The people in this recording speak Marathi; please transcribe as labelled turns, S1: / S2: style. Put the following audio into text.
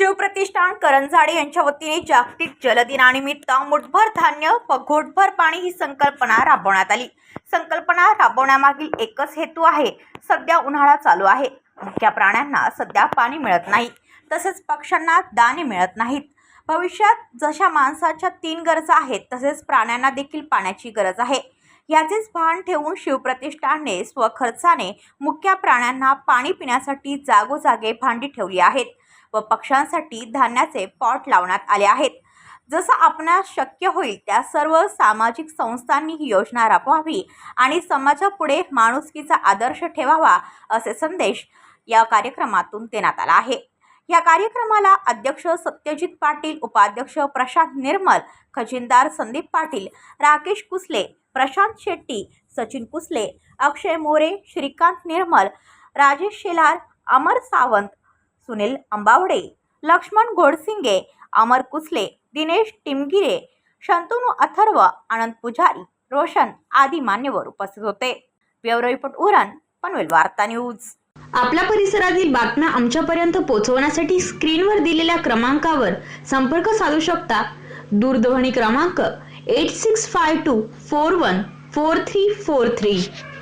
S1: शिवप्रतिष्ठान करंजाडे यांच्या वतीने जागतिक जलदिनानिमित्त मुठभर धान्य व घोटभर पाणी ही संकल्पना राबवण्यात आली. संकल्पना राबवण्यामागील एकच हेतू आहे सध्या उन्हाळा चालू आहे. मुख्या प्राण्यांना सध्या पाणी मिळत नाही तसेच पक्ष्यांना दाणे मिळत नाहीत. भविष्यात जशा माणसाच्या तीन गरजा आहेत तसेच प्राण्यांना देखील पाण्याची गरज आहे. याचेच भान ठेवून शिवप्रतिष्ठानने स्वखर्चाने मुख्या प्राण्यांना पाणी पिण्यासाठी जागोजागे भांडी ठेवली आहेत. व पक्ष्यांसाठी धान्याचे पॉट लावण्यात आले आहेत. जसं आपणास शक्य होईल त्या सर्व सामाजिक संस्थांनी ही योजना राबवावी आणि समाजापुढे माणुसकीचा आदर्श ठेवावा असे संदेश या कार्यक्रमातून देण्यात आला आहे. या कार्यक्रमाला अध्यक्ष सत्यजित पाटील उपाध्यक्ष प्रशांत निर्मल खजिनदार संदीप पाटील राकेश कुसले प्रशांत शेट्टी सचिन कुसले अक्षय मोरे श्रीकांत निर्मल राजेश शेलार अमर सावंत सुनील अंबावडे लक्ष्मण गोडसिंगे अमर कुसले दिनेश टिमगिरे शंतनू अथर्व आनंद पुजारी रोशन आदी मान्यवर उपस्थित होते. ब्युरो रिपोर्ट उरण पनवेल वार्ता न्यूज.
S2: आपल्या परिसरातील बातम्या आमच्यापर्यंत पोहोचवण्यासाठी स्क्रीनवर दिलेल्या क्रमांकावर संपर्क साधू शकता. दूरध्वनी क्रमांक eight six five two four one four three four three